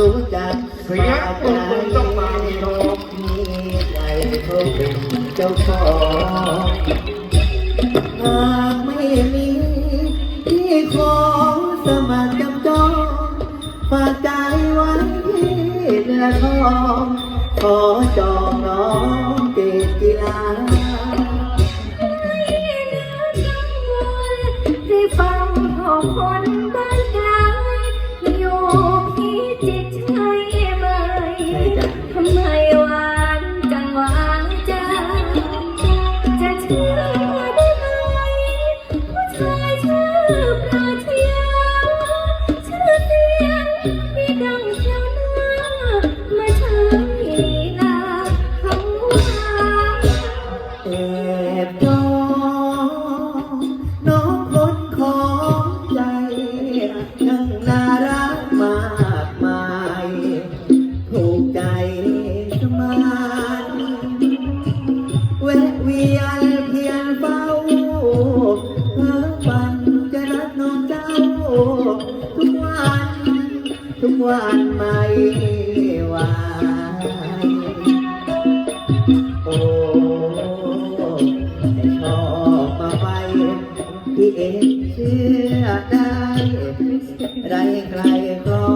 รู้จักเสียตุ้มตุ้มต้องมามีรคมีใจเขาเป็นเจ้าของหากไม่มีที่ของสมัครจำจองฝากใจไว้ที่เรือทองขอจองน้องเกศกีฬาได้ฟังขอคนบ้าน ไม่ต้องเชียวนามาใช้ลาคำว่าแอบมองน้องคนของใจนั่งนา วันไม่ไหวโอ้แต่ชอบมาไปที่เอ็นเชื่อได้ไรใครครอ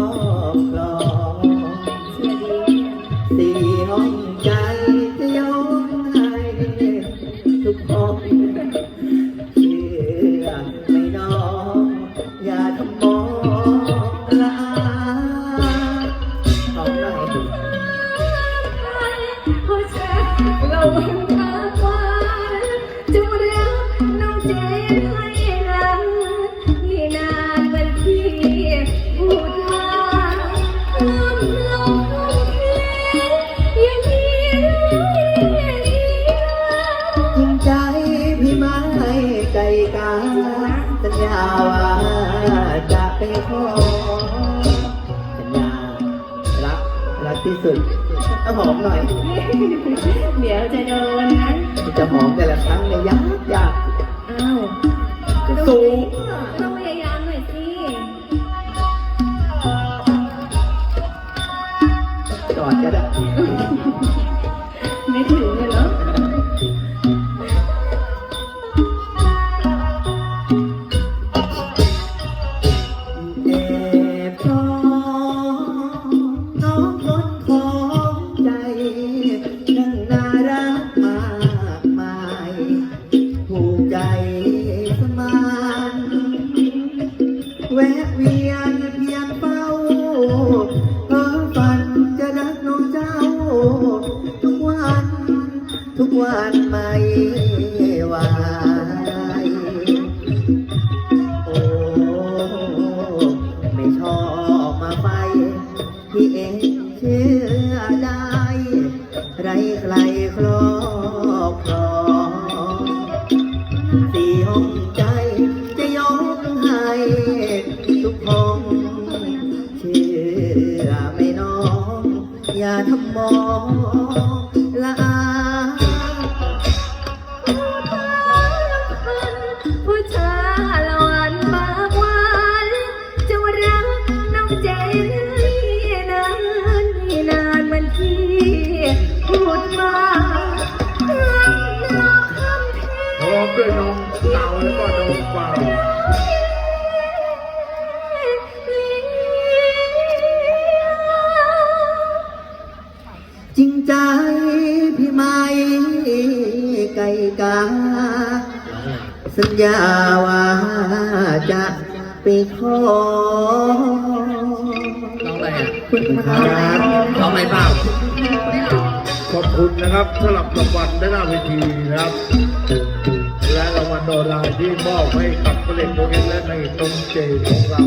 บครอ ขอสัญญารักรักที่สุดเอาหอมหน่อย เดี๋ยวจะโดนนะจะหอมแต่ละครั้งเนี่ยยากยากอ้าวก็ต้องสูงต้องพยายามหน่อยสิกอดก็ได้ ไม่ถึงเลย อ จริงใจพี่ไม่ไกลกา สัญญาว่าจะไปขอน้องอะไรอะคุณพระร้องอะไรบ้างขอบคุณนะครับสำหรับรางวัลด้านหน้าเวทีนะครับ และรางวัลโดราที่มอบให้กับพระเอกโบเกนและในตรงเจของเรา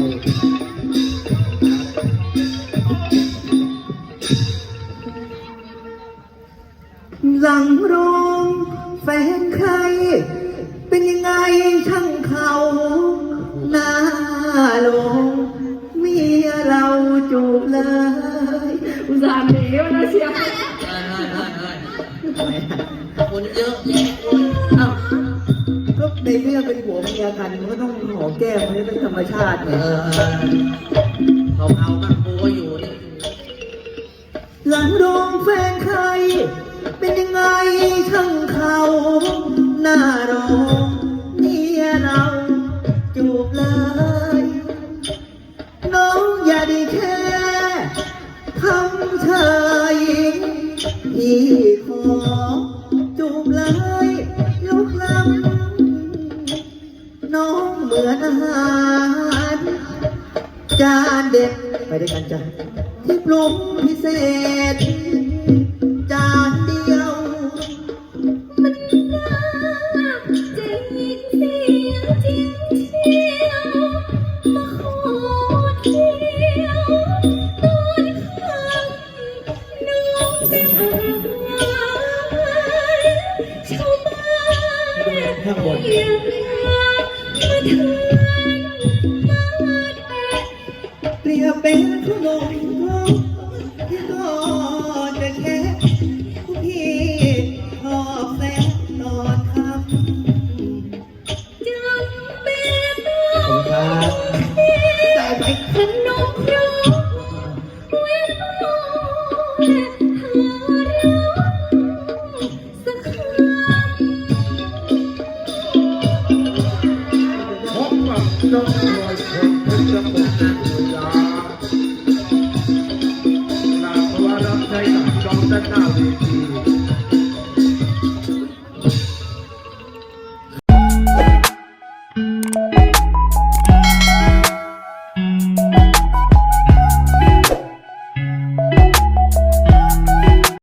หลังโรงแฟนใคร เป็นยังไงทั้งเขาหน้าลงมีเราจูบเลย อุตส่าห์หนีมาแเชียวคนเยอะแยะเก็ในเมื่อเป็นหัวเมียกันก็ต้องหอแก้มมันเป็นธรรมชาติเนี่ยเออเอาเอาบ้งกูอยู่นี่ หลังโง พี่ขอจูบเลยลุกล้ำน้องเหมือนหารจานเด็ดไปด้วยกันจ้ะที่ปรุงพิเศษ จาน เป็นผู้หลงก็กที่ก็จะแค่ผู้พี่ชอบแสบตอนคจำเป็นต้อง ครับำได้ไหมขนมครเว้นโลกแารักสักครั้ง พบกับน้องลอยคนเพชรบุรี Thank you.